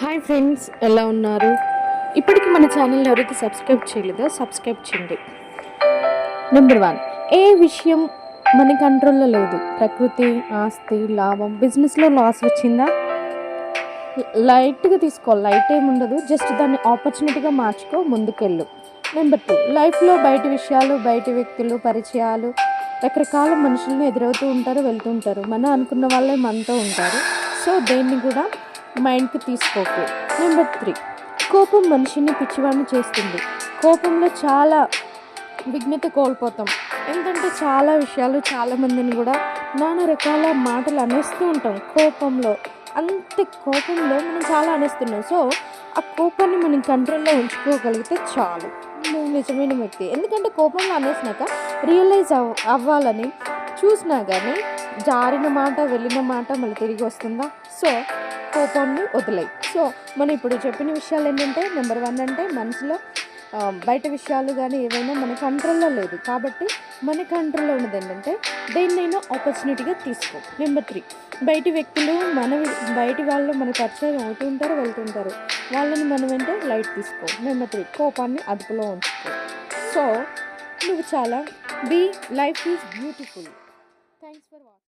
Hi friends ఎలా ఉన్నారు? ఇప్పటికి మన ఛానల్ ఎవరైతే సబ్స్క్రైబ్ చేయలేదో సబ్స్క్రైబ్ చేయండి. నెంబర్ వన్ ఏ విషయం మన కంట్రోల్లో లేదు? ప్రకృతి ఆస్తి లాభం బిజినెస్లో లాస్ వచ్చిందా? లైట్గా తీసుకో లైట్ ఏమి ఉండదు. జస్ట్ దాన్ని ఆపర్చునిటీగా మార్చుకో ముందుకెళ్ళు. నెంబర్ టూ లైఫ్లో బయట విషయాలు బయట వ్యక్తులు పరిచయాలు రకరకాల మనుషులను ఎదురవుతూ ఉంటారు వెళ్తూ ఉంటారు. మన అనుకున్న వాళ్ళే మనతో ఉంటారు. సో దేన్ని కూడా మైండ్కి తీసుకోకు. నెంబర్ త్రీ కోపం మనిషిని పిచ్చివాడిని చేస్తుంది. కోపంలో చాలా విఘ్నత కోల్పోతాం. ఎందుకంటే చాలా విషయాలు చాలా మందిని కూడా నానా రకాల మాటలు అనేస్తూ ఉంటాం కోపంలో. అంత కోపంలో మనం చాలా అనేస్తున్నాం. సో ఆ కోపాన్ని మనం కంట్రోల్లో ఉంచుకోగలిగితే చాలు. నువ్వు నిజమైన వ్యక్తి. ఎందుకంటే కోపంలో అనేసినాక రియలైజ్ అవ్ అవ్వాలని చూసినా కానీ జారిన మాట వెళ్ళిన మాట మళ్ళీ తిరిగి వస్తుందా? సో కోపాన్ని వదిలేయి. సో మనం ఇప్పుడు చెప్పిన విషయాలు ఏంటంటే నెంబర్ వన్ అంటే మనసులో బయట విషయాలు కానీ ఏవైనా మన కంట్రోల్లో లేదు. కాబట్టి మన కంట్రోల్లో ఉన్నది ఏంటంటే దేన్నైనా ఆపర్చునిటీగా తీసుకో. నెంబర్ త్రీ బయటి వ్యక్తులు మన బయటి వాళ్ళు మన పరిచయం అవుతుంటారు వెళ్తుంటారు వాళ్ళని మనం అంటే లైట్ తీసుకో. నెంబర్ త్రీ కోపాన్ని అదుపులో ఉంచుకో. సో నువ్వు చాలా be life is beautiful thanks